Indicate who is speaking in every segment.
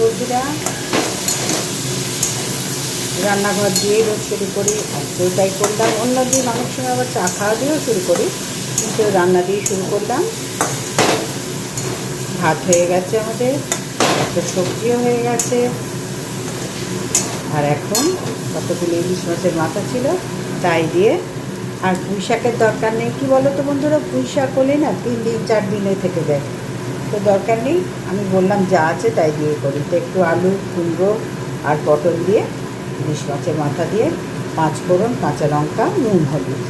Speaker 1: বন্ধুরা রান্নাঘর দিয়েই রোজ শুরু করি আজকেও তাই করলাম। অন্যদিন অনেক সময় আবার চা খাওয়া দিয়েও শুরু করি, কিন্তু রান্না দিয়ে শুরু করলাম। ভাত হয়ে গেছে আমাদের, একটা সবজিও হয়ে গেছে। আর এখন কতগুলো ইলিশ মাছের মাথা ছিল তাই দিয়ে, আর পুঁই শাকের দরকার নেই। কি বলো তো বন্ধুরা পুঁই শাক হলে না তিন দিন, চার দিনে থেকে যায়। তো দরকার নেই। আমি বললাম, যা আছে তাই দিয়ে করি। তো একটু আলু, কুমড়ো আর পটল দিয়ে, ইলিশ মাছের মাথা দিয়ে, পাঁচ ফোড়ন, কাঁচা লঙ্কা, নুন, হলুদ।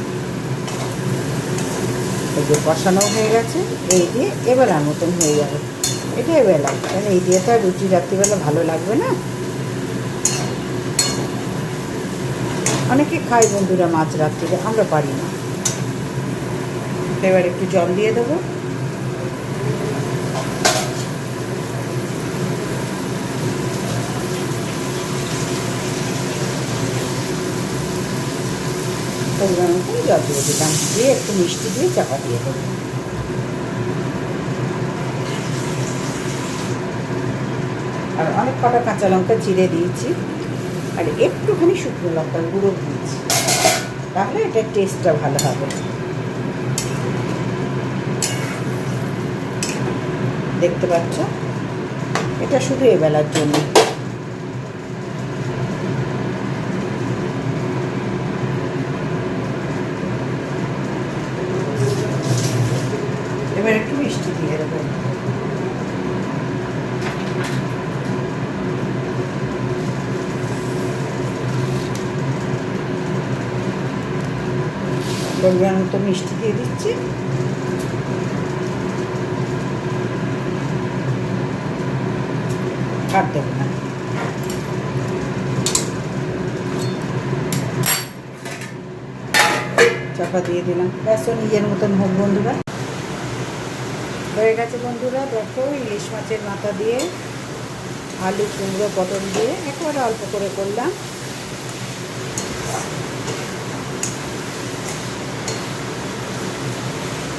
Speaker 1: এই যে কষানো হয়ে গেছে, এই দিয়ে এবেলার মতন হয়ে যাবে। এটা এবেলা কারণ এই দিয়ে তো আর রুটি রাত্রিবেলা ভালো লাগবে না। অনেকে খায় বন্ধুরা মাছ রাত্রিরে, আমরা পারি না। এবার একটু জল দিয়ে দেবো। পরিমাণ মতন জল দিয়ে দিলাম দিয়ে একটু মিষ্টি দিয়ে চাপা দিয়ে দেবো আর অনেক কটা কাঁচা লঙ্কা জিরে দিয়েছি। আর একটুখানি শুকনো লঙ্কার গুঁড়ো দিয়েছি। তাহলে এটার টেস্টটা ভালো হবে। দেখতে পাচ্ছ? এটা শুধু এবেলার জন্য এবার একটু মিষ্টি দিয়ে দেবো পরিমাণ মতো মিষ্টি দিয়ে দিচ্ছি। আর দেবো না। চাপা দিয়ে দিলাম। ব্যাস নিজের মতন হোক বন্ধুরা। হয়ে গেছে বন্ধুরা, দেখো ইলিশ মাছের মাথা দিয়ে আলু কুমড়ো পটল দিয়ে একেবারে অল্প করে করলাম।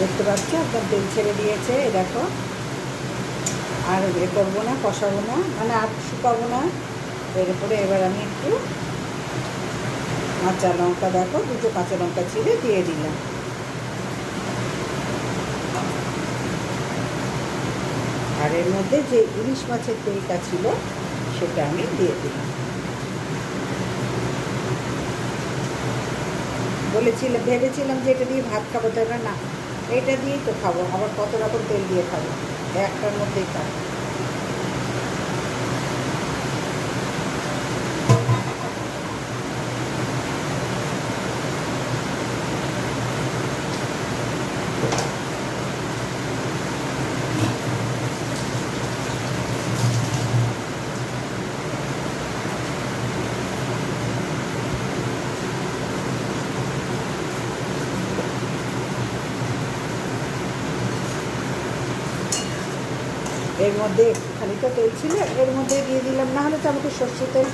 Speaker 1: দেখতে পাচ্ছ একদম তেল ছেড়ে দিয়েছে, এই দেখো। আর এ করব না, কষাবো না মানে আর শুকাবো না। এর উপরে এবার আমি একটু কাঁচা লঙ্কা দেখো, দুটো কাঁচা লঙ্কা ছিঁড়ে দিয়ে দিলাম। আর এর মধ্যে যে ইলিশ মাছের তেলটা ছিল, সেটা আমি দিয়ে দিলাম। বলেছিলাম, ভেবেছিলাম যে এটা দিয়ে ভাত খাব তবে না? এটা দিয়েই তো খাব আবার কত রকম তেল দিয়ে খাব? একটার মধ্যেই খাব। এর মধ্যে তো তেল ছিল, এর মধ্যে দিয়ে দিলাম না হলে তো আমাকে সর্ষে তেল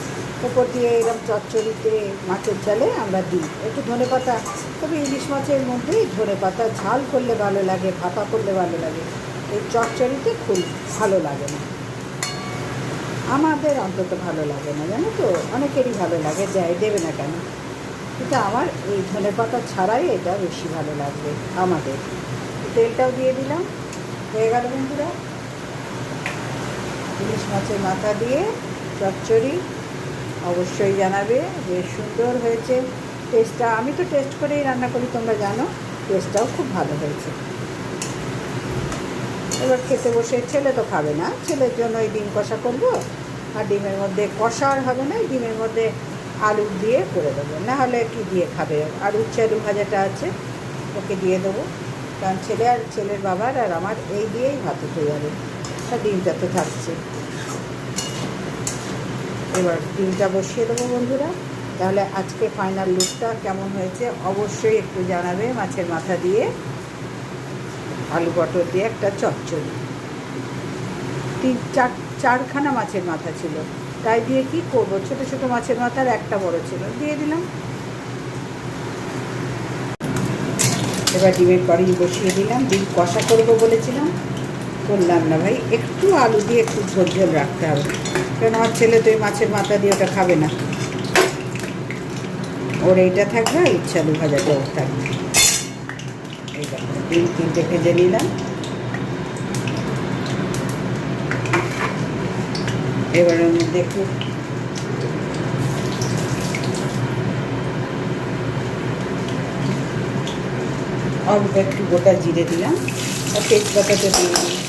Speaker 1: উপর দিয়ে এরকম চচ্চড়িতে মাছের জালে আমরা দিই। একটু ধনে পাতা, তবে ইলিশ মাছের মধ্যেই ধনে পাতা, ঝাল করলে ভালো লাগে, ভাপা করলে ভালো লাগে। এই চচ্চড়িতে খুব ভালো লাগে না। আমাদের অন্তত ভালো লাগে না, জানো তো? অনেকেরই ভালো লাগে, যাই দেবে না কেন? কিন্তু আমার এই ধনে পাতা ছাড়াই এটা বেশি ভালো লাগবে আমাদের। তেলটাও দিয়ে দিলাম। হয়ে গেল বন্ধুরা। ইলিশ মাছের মাথা দিয়ে চচ্চড়ি অবশ্যই জানাবে বেশ সুন্দর হয়েছে টেস্টটা আমি তো টেস্ট করেই রান্না করি, তোমরা জানো টেস্টটাও খুব ভালো হয়েছে। এবার খেতে বসে, ছেলে তো খাবে না, ছেলের জন্য ওই ডিম কষা করব, আর ডিমের মধ্যে কষা আর হবে না ডিমের মধ্যে আলু দিয়ে করে দেবো। নাহলে কি দিয়ে খাবে? আর উচ্ছে আলু ভাজাটা আছে, ওকে দিয়ে দেবো। কারণ ছেলে আর ছেলের বাবার আর আমার এই দিয়েই ভাত উঠে যাবে আর ডিমটা তো থাকছে। এবার ডিমটা বসিয়ে দেবো বন্ধুরা। তাহলে আজকে ফাইনাল লুকটা কেমন হয়েছে অবশ্যই একটু জানাবে মাছের মাথা দিয়ে। আলু পটল দিয়ে একটা চচ্চড়ি। তিন, চার, চারখানা মাছের মাথা ছিল। তাই দিয়ে কি করব? ছোট ছোট মাছের মাথার একটা বড় ছিল। দিয়ে দিলাম। এবার ডিমের কড়াই বসিয়ে দিলাম। ডিম কষা করব বলেছিলাম। করলাম না ভাই। একটু আলু দিয়ে একটু ঝোল ঝোল রাখতে হবে। কারণ আমার ছেলে তো এই মাছের মাথা দিয়ে ওটা খাবে না। ওর এইটা থাকবে আর ইচ্ছা আলু ভাজাটা থাকবে। ডিম তিনটে ভেজে নিলাম। এবার মধ্যে একটু অল্প একটু গোটা জিরে দিলাম। আর তেজপাতাটা দিয়ে দিয়েছি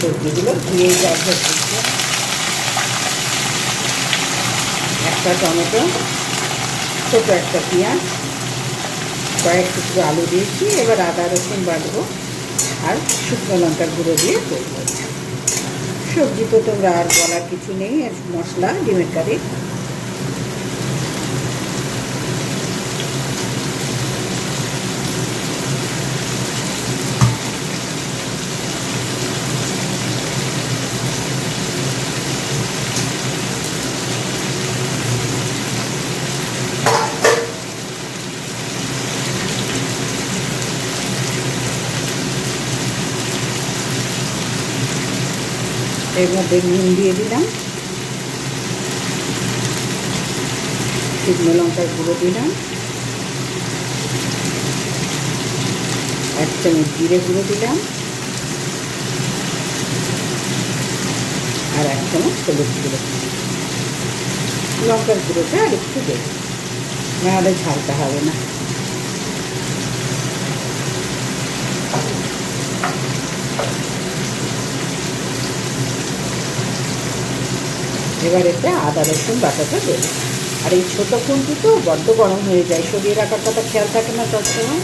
Speaker 1: সবজিগুলো দিয়ে যাচ্ছে একটা টমেটো, ছোটো একটা পেঁয়াজ, কয়েক টুকরো আলু দিয়েছি, এবার আদা, রসুন বাটবো আর শুকনো লঙ্কার গুঁড়ো দিয়ে করব। সবজি তো তোমরা আর বলার কিছু নেই, আর মশলা, ডিমের কারি এর মধ্যে নুন দিয়ে দিলাম। শুকনো লঙ্কার গুঁড়ো দিলাম। এক চামচ জিরে গুঁড়ো দিলাম। আর এক চামচ হলুদ গুঁড়ো। লঙ্কার গুঁড়োটা আর একটু দেব। নাহলে ঝালটা হবে না। এবার এতে আদা, রসুন বাটাটা দেবে আর এই ছোটো খুন্তি তো বড্ড গরম হয়ে যায় সরিয়ে রাখার কথা খেয়াল থাকে না সবসময়,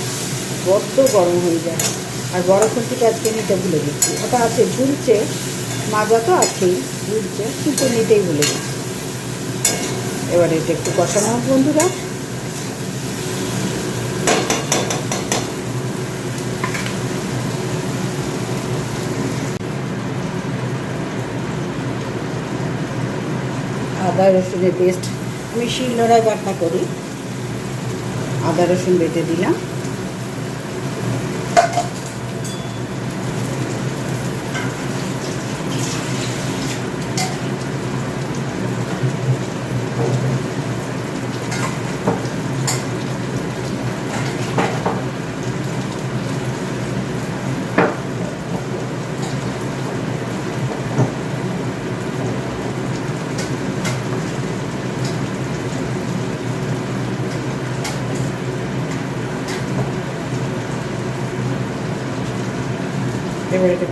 Speaker 1: বড্ড গরম হয়ে যায়। আর বড় খুন্তিটা আজকে নিতে ভুলে গেছি। ওটা আছে ঝুলছে, মাজা তো আছেই, ঝুলছে, কিন্তু নিতেই ভুলে গেছি। এবার এটা একটু কষানো হোক বন্ধুরা। আদা রসুনের পেস্ট আমি শিলনোড়ায় বাটনা করি। আদা রসুন বেটে দিলাম।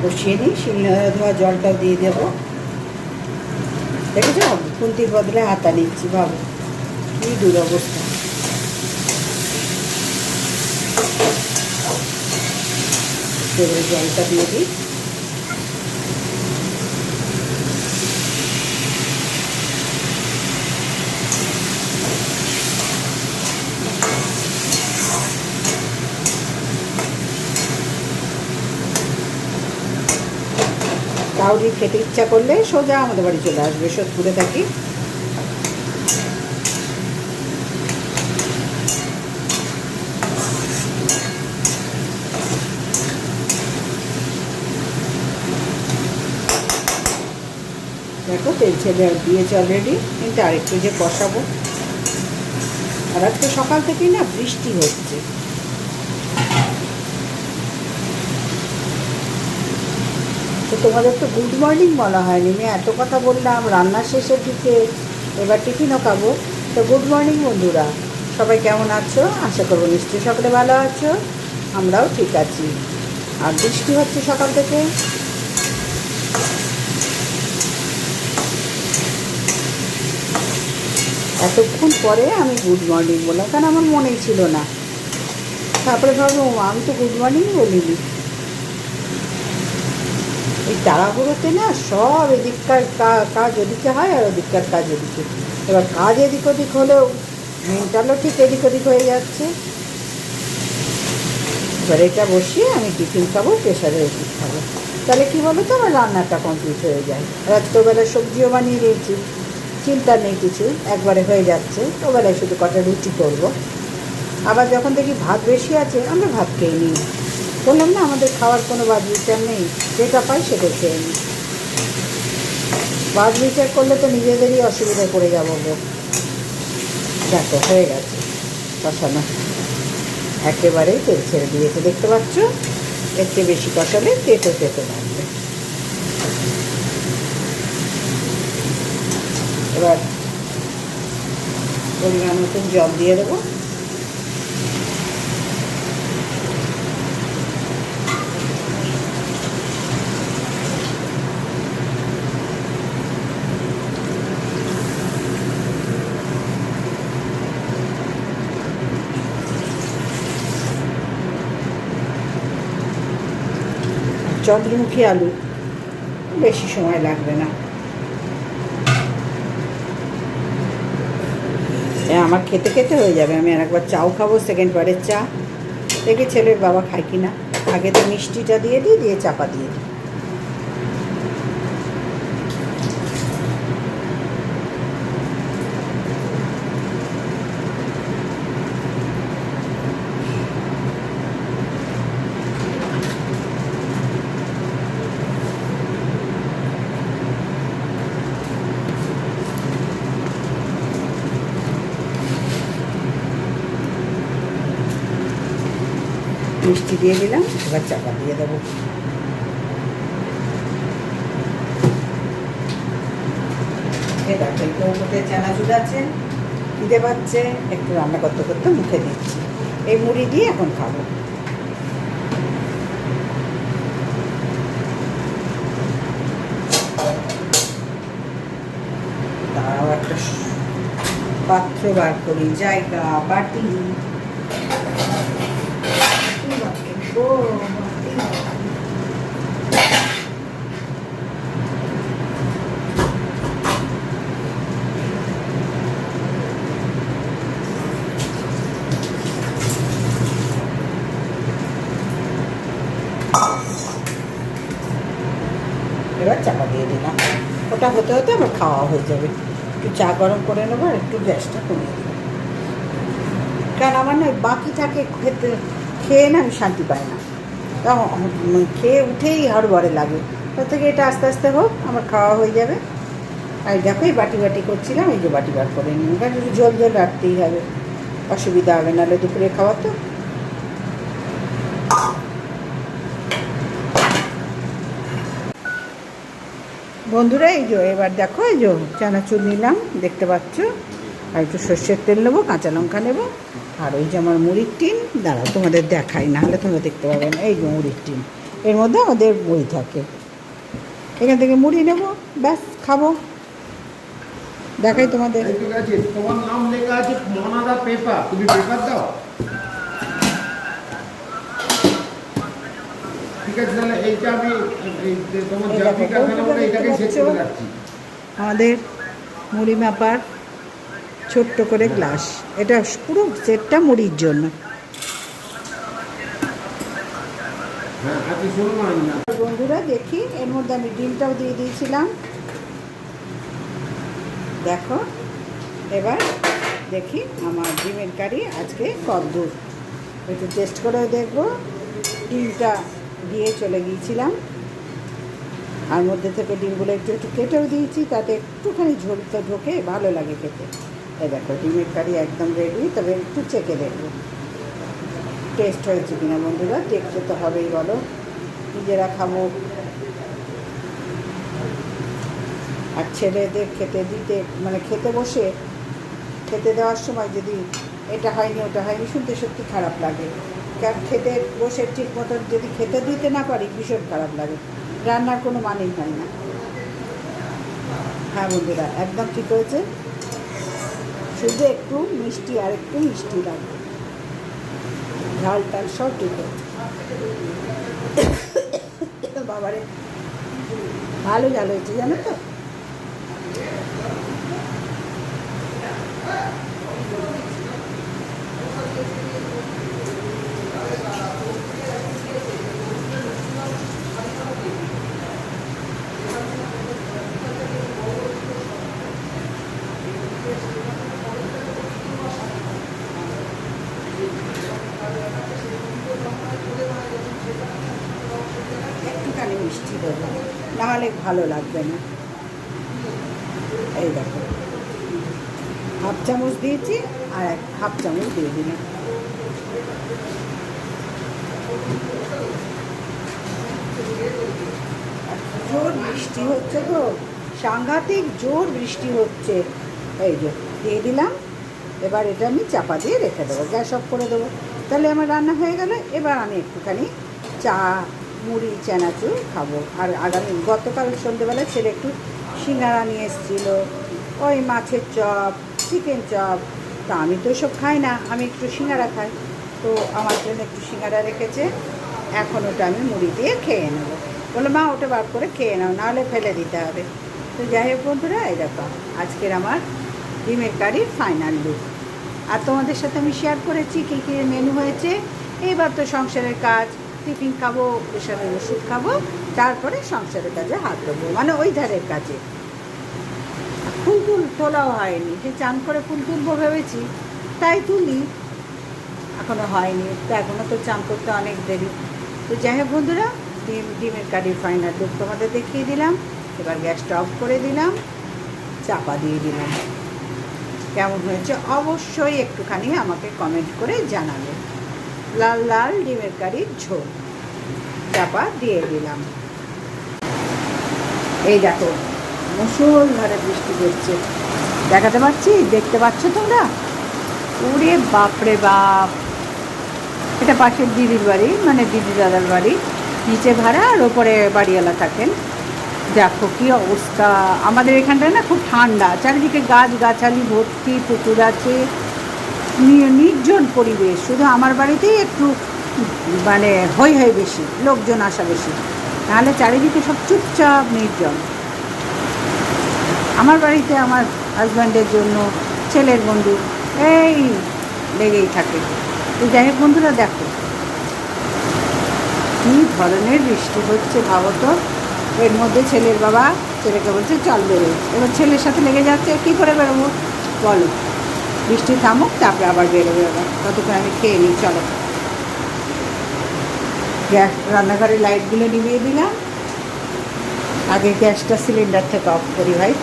Speaker 1: কষিয়ে নিই শিল ধোয়া জলটাও দিয়ে দেব। দেখেছ? খুন্তির বদলে হাতা নিচ্ছি, বাবু। কী দুরবস্থা। জলটা দিয়ে দিই। কাউরি খেতে ইচ্ছা করলে সোজা আমাদের বাড়ি চলে আসবে, সোদপুরে থাকি। দেখো, তেল ছেলে দিয়েছে অলরেডি কিন্তু আরেকটু যে কষাবো। আর আজকে সকাল থেকেই না বৃষ্টি হচ্ছে। তোমাদের তো গুড মর্নিং বলা হয়নি। আমি এত কথা বললাম রান্নার শেষের দিকে এবার টিফিনও খাব। তো গুড মর্নিং বন্ধুরা, সবাই কেমন আছো? আশা করব নিশ্চয়ই সকলে ভালো আছো, আমরাও ঠিক আছি। আর বৃষ্টি হচ্ছে সকাল থেকে। এতক্ষণ পরে আমি গুড মর্নিং বললাম, কারণ আমার মনেই ছিল না। তারপরে ভাবলাম আমি তো গুড মর্নিং বলিনি। তাড়াহুড়োতে না সব এদিককার কাজ ওদিকে হয় আর ওদিককার কাজ ওদিকে। এবার কাজ এদিক ওদিক হলেও মেন্টালও ঠিক এদিক ওদিক হয়ে যাচ্ছে। এবার এটা বসিয়ে আমি টিফিন খাব, প্রেশারে ওষুধ খাব। তাহলে কী বলো তো, আমার রান্নাটা কমপ্লিট হয়ে যায়। রাত্রবেলা সবজিও বানিয়ে দিয়েছি। চিন্তা নেই কিছু, একবারে হয়ে যাচ্ছে। ওবেলায় শুধু কটা রুটি করব। আবার যখন দেখি ভাত বেশি আছে, আমরা ভাত খেয়ে নিই। বললাম, না, আমাদের খাওয়ার কোনো বাদ বিচার নেই। যেটা পাই সেটা খেয়ে নিই। বাদ বিচার করলে তো নিজেদেরই অসুবিধায় পড়ে যাব দেখো হয়ে গেছে। কষানো একেবারেই তেল ছেড়ে দিয়েছে, দেখতে পাচ্ছ? এর চেয়ে বেশি কষালে তেতো তেতো লাগবে এবার পরিমাণ মতন জল দিয়ে দেবো। চন্দ্রমুখী আলু, বেশি সময় লাগবে না। আমার খেতে খেতে হয়ে যাবে, আমি আর একবার চাও খাব সেকেন্ড বারের চা। দেখে ছেলের বাবা খায় কি না আগে তো মিষ্টিটা দিয়ে দিই, দিয়ে চাপা দিয়ে দিই। মিষ্টি দিয়ে দিলাম, এবার চাপা দিয়ে দেবো। আছে একটু রান্না করতে করতে মুখে দিচ্ছি। এই মুড়ি দিয়ে এখন খাব। তাও একটা পাত্র বার করি, জায়গা, বাটি ও এবার চাপা দিয়ে দিলাম। ওটা হতে হতে আবার খাওয়া হয়ে যাবে। একটু চা গরম করে নেব আর একটু গ্যাসটা কমিয়ে দেবো। কারণ আমার না বাকি থাকে খেতে খেয়ে না আমি শান্তি পাই না। খেয়ে উঠেই হড়বড়ে লাগে। তার থেকে এটা আস্তে আস্তে হোক, আমার খাওয়া হয়ে যাবে। আর দেখো, এই বাটি বাটি করছিলাম, এই যে বাটি বার করে নিই কারণ একটু জল জল রাখতেই হবে। অসুবিধা হবে নাহলে দুপুরে খাওয়া তো। বন্ধুরা, এই যে এবার দেখো, এই যে চানাচুর নিলাম, দেখতে পাচ্ছ? আর একটু সর্ষের তেল নেব, কাঁচা লঙ্কা নেব। আর ওই যে আমার মুড়ির টিন দাঁড়াও তোমাদের দেখাই না হলে তোমরা দেখতে পাবে না এই যে মুড়ির টিন। এর মধ্যে আমাদের বই থাকে। এখান থেকে মুড়ি নেব ব্যাস খাব। দেখাই তোমাদের।
Speaker 2: এই ঠিক আছে তোমার নাম লেখা আছে মনাদা পেপার তুমি পেপার দাও। ঠিক আছে তাহলে এইটা আমি তোমার
Speaker 1: এই
Speaker 2: যা
Speaker 1: দেখো,
Speaker 2: ফিকার খানা
Speaker 1: বন্ধুরা
Speaker 2: এটাকে
Speaker 1: দেখতে
Speaker 2: করে রাখছি।
Speaker 1: আমাদের মুড়ি মাপার ছোট্ট করে গ্লাস। এটা পুরো সেটটা মুড়ির জন্য। বন্ধুরা, দেখি, এর মধ্যে আমি ডিমটাও দিয়ে দিয়েছিলাম। দেখো, এবার দেখি আমার ডিমের কারি আজকে কদ্দূর একটু টেস্ট করেও দেখব। ডিমটা দিয়ে চলে গিয়েছিলাম। আর মধ্যে থেকে ডিমগুলো একটু একটু কেটেও দিয়েছি, তাতে একটুখানি ঝোল তো ঢোকে, ভালো লাগে খেতে। এই দেখো, ডিমের কারি একদম রেডি তবে একটু চেকে দেখব টেস্ট হয়েছে কিনা বন্ধুরা, দেখতে তো হবেই বলো। নিজেরা খাব। আর ছেলেদের খেতে দিতে মানে খেতে বসে, খেতে দেওয়ার সময় যদি এটা হয়নি, ওটা হয়নি, শুনতে সত্যি খারাপ লাগে। কারণ খেতে বসে ঠিক মতন যদি খেতে দিতে না পারি, ভীষণ খারাপ লাগে। রান্নার কোনো মানেই হয় না। হ্যাঁ বন্ধুরা, একদম ঠিক হয়েছে। শুধু একটু মিষ্টি আর একটু মিষ্টি লাগবে ঝাল টাল সব ঠিক বাবারে, ভালো জাল হয়েছে, জানো তো? লাগবে না। এই দেখো। হাফ চামচ দিয়েছি আর এক হাফ চামচ দিয়ে দিলাম। জোর বৃষ্টি হচ্ছে তো। সাংঘাতিক জোর বৃষ্টি হচ্ছে। এই যে, দিয়ে দিলাম। এবার এটা আমি চাপা দিয়ে রেখে দেবো। গ্যাস অফ করে দেবো। তাহলে আমার রান্না হয়ে গেল। এবার আমি একটুখানি চা মুড়ি, চানাচুর খাব। আর আগামী গতকাল সন্ধ্যেবেলা ছেলে একটু সিঙ্গারা নিয়ে এসেছিল, ওই মাছের চপ চিকেন চপ। তা আমি তো সব খাই না, আমি একটু সিঙ্গারা খাই। তো আমার জন্য একটু সিঙ্গারা রেখেছে, এখন ওটা আমি মুড়ি দিয়ে খেয়ে নেব। বলে মা, ওটা বার করে খেয়ে নাও নাহলে ফেলে দিতে হবে। তো যাই হোক বন্ধুরা, এই দেখো, আজকের আমার ডিমের কারির ফাইনাল লুক আর তোমাদের সাথে আমি শেয়ার করেছি, কী কী মেনু হয়েছে। এইবার তো সংসারের কাজ টিফিন খাব, প্রেশারের ওষুধ খাব, তারপরে সংসারের কাজে হাত দেবো। মানে ওই ধারের কাজে। ফুল টুল তোলাও হয়নি। যে চান করে ফুল তুলবো ভেবেছি, তাই তুলি। এখনও হয়নি। তো এখনও তো চান করতে অনেক দেরি। তো যাই হোক বন্ধুরা, ডিম ডিমের কারির ফাইনাল লুক তোমাদের দেখিয়ে দিলাম। এবার গ্যাসটা অফ করে দিলাম। চাপা দিয়ে দিলাম। কেমন হয়েছে অবশ্যই একটুখানি আমাকে কমেন্ট করে জানাবে। লাল লাল ডিমের কারির ঝোল। চাপা দিয়ে দিলাম। এই দেখো মুসলধারে বৃষ্টি পড়ছে। দেখাতে পাচ্ছি? দেখতে পাচ্ছ তোমরা? ওরে বাপরে বাপ! এটা পাশের দিদির বাড়ি মানে দিদি দাদার বাড়ি। নিচে ভাড়া আর ওপরে বাড়িওয়ালা থাকেন। দেখো কি অবস্থা। আমাদের এখানটায় না খুব ঠান্ডা। চারিদিকে গাছ গাছালি ভর্তি, পুকুর আছে। নির্জন পরিবেশ, শুধু আমার বাড়িতেই একটু মানে হই হই বেশি, লোকজন আসা বেশি। নাহলে চারিদিকে সব চুপচাপ নির্জন। আমার বাড়িতে আমার হাজব্যান্ডের জন্য, ছেলের বন্ধু, এই লেগেই থাকে। তো যাই হোক বন্ধুরা, দেখো। কী ধরনের বৃষ্টি হচ্ছে ভাবো এর মধ্যে ছেলের বাবা ছেলেকে বলছে, চল বেরো। এবার ছেলের সাথে লেগে যাচ্ছে, কী করে বেরোবো? বলো। বৃষ্টি থামুক, তারপরে আবার বেরোবে আবার ততক্ষণ আমি খেয়ে নিই, চলো। গ্যাস, রান্নাঘরের লাইটগুলো নিভিয়ে দিলাম। আগে গ্যাসটা সিলিন্ডার থেকে অফ করি ভাই।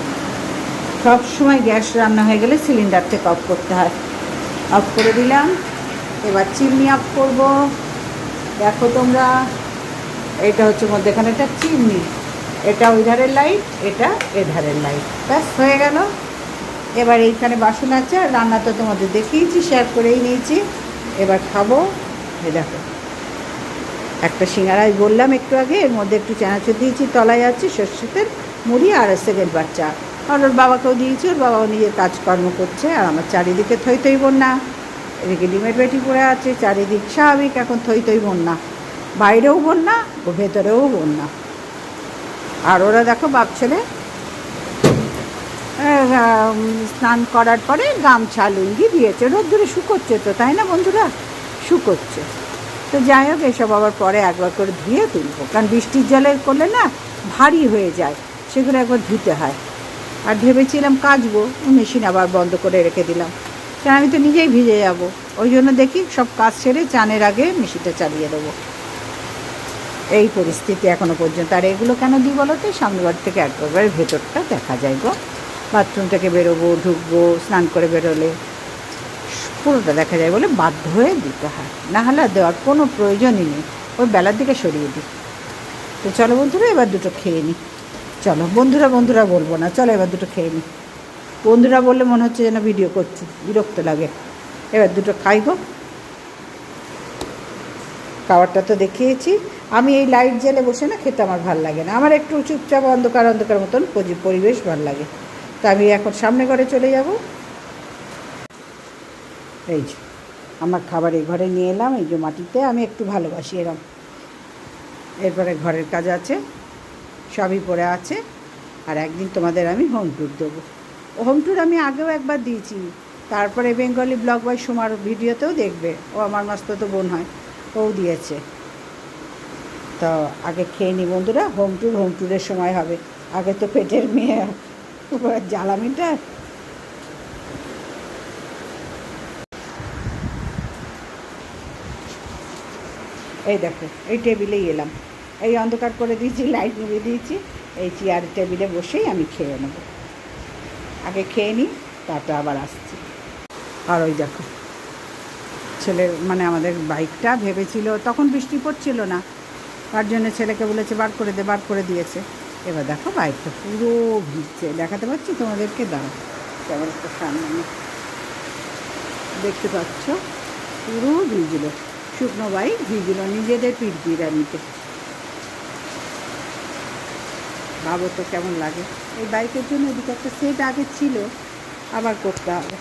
Speaker 1: সব সময় গ্যাস রান্না হয়ে গেলে সিলিন্ডার থেকে অফ করতে হয়। অফ করে দিলাম। এবার চিমনি অফ করব। দেখো তোমরা, এটা হচ্ছে মধ্যেখানে একটা চিমনি। এটা ওই ধারের লাইট, এটা এ ধারের লাইট। ব্যাস, হয়ে গেল। এবার এইখানে বাসন আছে, আর রান্না তো তোমাদের দেখিয়েছি শেয়ার করেই নিয়েছি। এবার খাব। এই দেখো, একটা সিঙ্গারাই বললাম একটু আগে, এর মধ্যে একটু চানাচুর দিয়েছি, তলায় আছে সর্ষেতের মুড়ি আর সেকেন্ড বাচ্চা আর ওর বাবাকেও দিয়েছি, ওর বাবাও নিজের কাজকর্ম করছে, আর আমার চারিদিকে থই থই বন্যা। এদিকে ডিমের বেটি পড়ে আছে, চারিদিক স্বাভাবিক, এখন থই থই বন্যা। বাইরেও বন্যা, ও ভেতরেও বন্যা। আর ওরা দেখো বাপ ছেলে স্নান করার পরে গামছা লুঙ্গি দিয়েছে। রোদ্দুরে শুকোচ্ছে তো, তাই না বন্ধুরা? শুকোচ্ছে। তো যাই হোক, এসব আবার পরে একবার করে ধুয়ে তুলবো। কারণ বৃষ্টির জলে করলে না ভারী হয়ে যায়, সেগুলো একবার ধুতে হয়। আর ভেবেছিলাম কাচবো মেশিন আবার বন্ধ করে রেখে দিলাম। কারণ আমি তো নিজেই ভিজে যাব। ওই জন্য দেখি সব কাজ সেরে চানের আগে মেশিনটা চালিয়ে দেবো। এই পরিস্থিতি এখনও পর্যন্ত। আর এগুলো কেন দিই বলো তো? সামনে বাড়ি থেকে একবার ভেতরটা দেখা যায় গো। বাথরুম থেকে বেরোবো, ঢুকবো, স্নান করে বেরোলে। পুরোটা দেখা যায় বলে বাধ্য হয়ে দিতে হয়। না হলে আর দেওয়ার কোনো প্রয়োজনই নেই। ওই বেলার দিকে সরিয়ে দিই। তো চলো বন্ধুরা, এবার দুটো খেয়ে নিই চলো, বন্ধুরা বন্ধুরা বলব না। চলো, এবার দুটো খেয়ে নিই বন্ধুরা বললে মনে হচ্ছে যেন ভিডিও করছি, বিরক্ত লাগে। এবার দুটো খাই গো খাবারটা তো দেখিয়েছি। আমি এই লাইট জেলে বসে না খেতে আমার ভালো লাগে না। আমার একটু চুপচাপ অন্ধকার অন্ধকার মতন পরিবেশ ভালো লাগে। তা আমি এখন সামনে ঘরে চলে যাব। এই যে, আমার খাবার এই ঘরে নিয়ে এলাম, এই যে মাটিতে আমি একটু ভালোবাসি এরম। এরপরে ঘরের কাজ আছে, সবই পড়ে আছে, আর একদিন তোমাদের আমি হোম ট্যুর দেবো। হোম ট্যুর আমি আগেও একবার দিয়েছি, তারপরে বেঙ্গলি ব্লগ বাই সুমার ভিডিওতেও দেখবে, ও আমার মাস্ত তো বোন হয়, ও দিয়েছে। তো আগে খেয়ে নি বন্ধুরা হোম ট্যুর হোম ট্যুরের সময় হবে, আগে তো পেটের মেয়ে। জ্বালামিটা এই দেখো, এই টেবিলেই এলাম। এই অন্ধকার করে দিয়েছি, লাইট নিভিয়ে দিয়েছি। এই চেয়ার টেবিলে বসেই আমি খেয়ে নেব। আগে খেয়ে নিই, তারপর আবার আসছি। আর ওই দেখো ছেলের মানে আমাদের বাইকটা ভেবেছিল, তখন বৃষ্টি পড়ছিল না। তার জন্য ছেলেকে বলেছে, বার করে দে, বার করে দিয়েছে। এবার দেখো বাইকটা পুরো ভিজছে। দেখাতে পাচ্ছি তোমাদেরকে? কেমন একটা সামনে দেখতে পাচ্ছ। পুরো ভিজলো। শুকনো বাইক ভিজলো নিজেদের পিড়পিড়ানিতে ভাবো তো কেমন লাগে। এই বাইকের জন্য এদিকে একটা সেট আগে ছিল। আবার করতে হবে।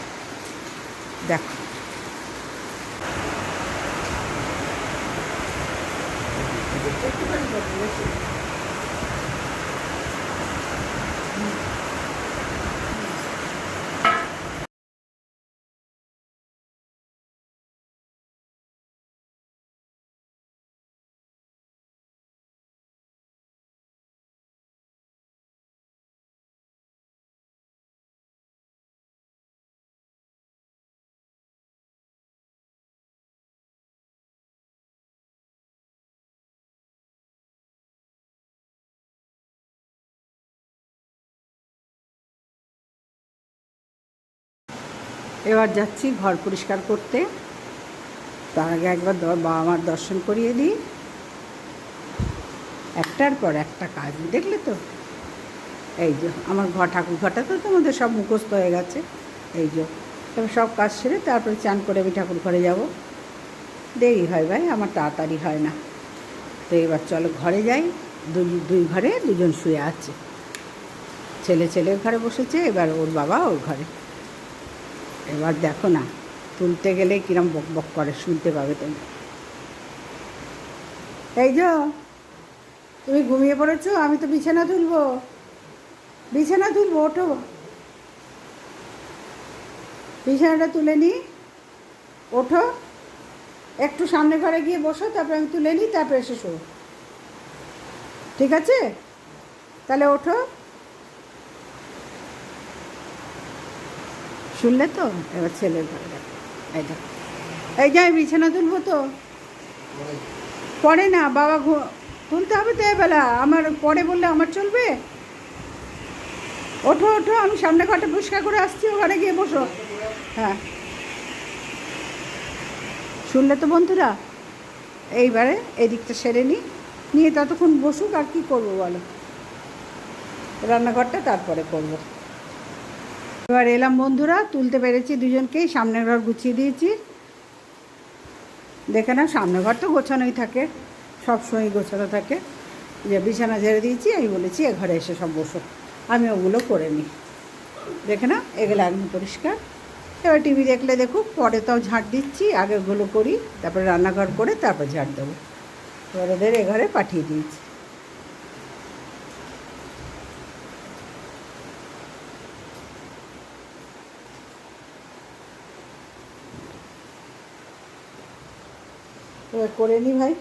Speaker 1: দেখো। এবার যাচ্ছি ঘর পরিষ্কার করতে। তার আগে একবার বাবা মার দর্শন করিয়ে দিই। একটার পর একটা কাজ, দেখলে তো? এই যে, আমার ঘর ঠাকুর ঘরটা তো তোমাদের সব মুখস্থ হয়ে গেছে। এই যে তবে সব কাজ সেরে তারপরে চান করে আমি ঠাকুর ঘরে যাব। দেরি হয় ভাই, আমার তাড়াতাড়ি হয় না। তো এবার চলো ঘরে যাই। দুই দুই ঘরে দুজন শুয়ে আছে। ছেলে ছেলের ঘরে বসেছে, এবার ওর বাবা ওর ঘরে। এবার দেখো না, তুলতে গেলে কিরম বক বক করে, শুনতে পাবে তুমি। এই যো, তুমি ঘুমিয়ে পড়েছো, আমি তো বিছানা তুলবো। বিছানা তুলবো, ওঠো। বিছানাটা তুলে নিই ওঠো। একটু সামনে ঘরে গিয়ে বসো, তারপরে আমি তুলে নিই তারপরে এসে শো ঠিক আছে? তাহলে ওঠো। শুনলে তো? এবার ছেলের ঘরে দেখো এই দেখো। এই যে আমি বিছানা তুলবো তো। পরে না, বাবা তুলতে হবে তো এবেলা। আমার পরে বললে আমার চলবে? ওঠো ওঠো, আমি সামনে ঘরটা পরিষ্কার করে আসছি ওখানে গিয়ে বসো। হ্যাঁ। শুনলে তো বন্ধুরা? এইবারে এদিকটা সেরে নিই নিয়ে ততক্ষণ বসুক, আর কি করব বলো? রান্নাঘরটা তারপরে করব। এবার এলাম বন্ধুরা, তুলতে পেরেছি দুজনকেই, সামনের ঘর গুছিয়ে দিয়েছি। দেখে না সামনের ঘর তো গোছানোই থাকে সবসময় গোছানো থাকে। যে বিছানা ঝেড়ে দিয়েছি, আমি বলেছি, এ ঘরে এসে সব বসো। আমি ওগুলো করে নিই। দেখে না এগুলো একদম পরিষ্কার। এবার টিভি দেখলে দেখুক, পরে তাও ঝাঁট দিচ্ছি আগে ওগুলো করি, তারপরে রান্নাঘর করে তারপর ঝাঁট দেবো। ওদের এ ঘরে পাঠিয়ে দিয়েছি। এবার করে নি ভাই।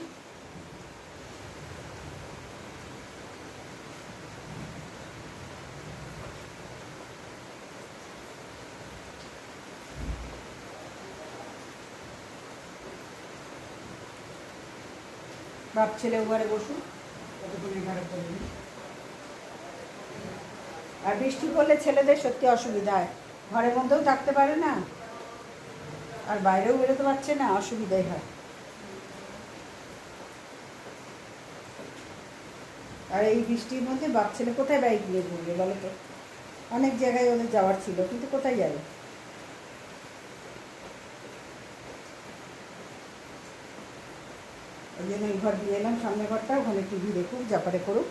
Speaker 1: বাপ ছেলে ঘরে বসুন। আর বৃষ্টি পড়লে ছেলেদের সত্যি অসুবিধা হয়। ঘরের মধ্যেও থাকতে পারে না, আর বাইরেও বেরোতে পারছে না, অসুবিধাই হয়। আর এই বৃষ্টির মধ্যে বাপ ছেলে কোথায় বাইক গিয়ে ঘুরবে বলো তো? অনেক জায়গায় ওদের যাওয়ার ছিল, কিন্তু কোথায় যাবে? ওই জন্য এই ঘর দিয়ে এলাম, সামনে ঘরটা, ওখানে টিভি দেখুক জাপারে করুক,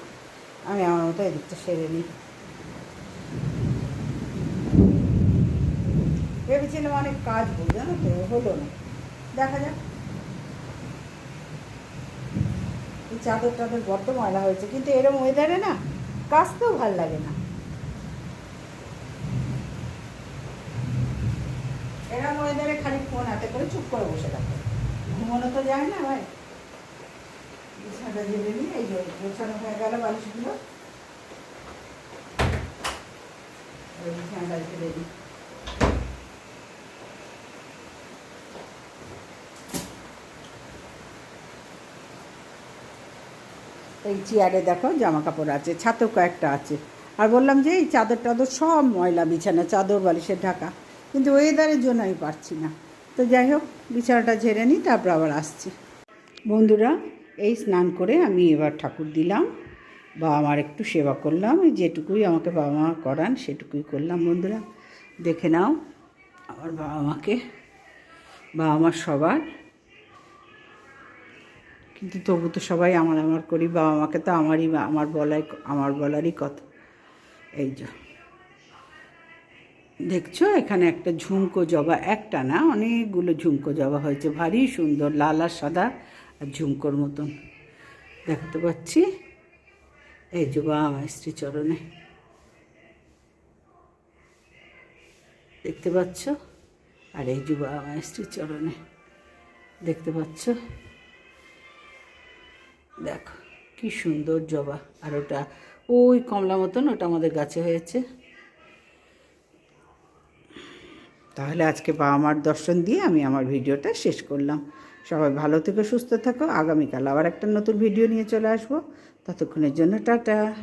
Speaker 1: আমি আমার মতো এদিকটা সেরে নিই। ভেবেছিলাম অনেক কাজ বল জানো তো, হলো না। দেখা যাক এই চাদর টাদর বড্ড ময়লা হয়েছে, কিন্তু এরম ওয়েদারে না কাচতেও ভালো লাগে না। এরম ওয়েদারে খালি ফোন হাতে করে চুপ করে বসে থাকে। ঘুমানো তো যায় না ভাই। বিছানাটা জেনে নিই এই যে গোছানো হয়ে গেল বালিশগুলো। বিছানাটা ফেলে দিই। এই চেয়ারে দেখো জামা কাপড় আছে, ছাতেও কয়েকটা আছে। আর বললাম যে এই চাদর টাদর সব ময়লা, বিছানা, চাদর, বালিশের ঢাকা। কিন্তু ওয়েদারের জন্য আমি পারছি না। তো যাই হোক, বিছানাটা ঝেড়ে নিই, তারপর আবার আসছি। বন্ধুরা, এই স্নান করে আমি এবার ঠাকুর দিলাম। বাবা মার একটু সেবা করলাম যেটুকুই আমাকে বাবা মা করান, সেটুকুই করলাম বন্ধুরা। দেখে নাও, আমার বাবা মাকে, বাবা মার সবার। কিন্তু তবু তো সবাই আমার আমার করি, বাবা মাকে তো আমারই আমার বলাই, আমার বলারই কথা। এই যে। দেখছ, এখানে একটা ঝুমকো জবা, একটা না, অনেকগুলো ঝুমকো জবা হয়েছে। ভারী, সুন্দর, লাল আর সাদা আর ঝুমকোর মতন। দেখাতে পাচ্ছি? এই যে বাবা আমার শ্রীচরণে দেখতে পাচ্ছ? আর এই যে বাবা আমার শ্রীচরণে দেখতে পাচ্ছ? দেখো, কি সুন্দর জবা। আর ওটা ওই কমলা মতন ওটা আমাদের গাছে হয়েছে। তাহলে আজকে বাবা মার দর্শন দিয়ে আমি আমার ভিডিওটা শেষ করলাম। সবাই ভালো থেকে, সুস্থ থাকো। আগামীকাল আবার একটা নতুন ভিডিও নিয়ে চলে আসব। ততক্ষণের জন্য টাটা।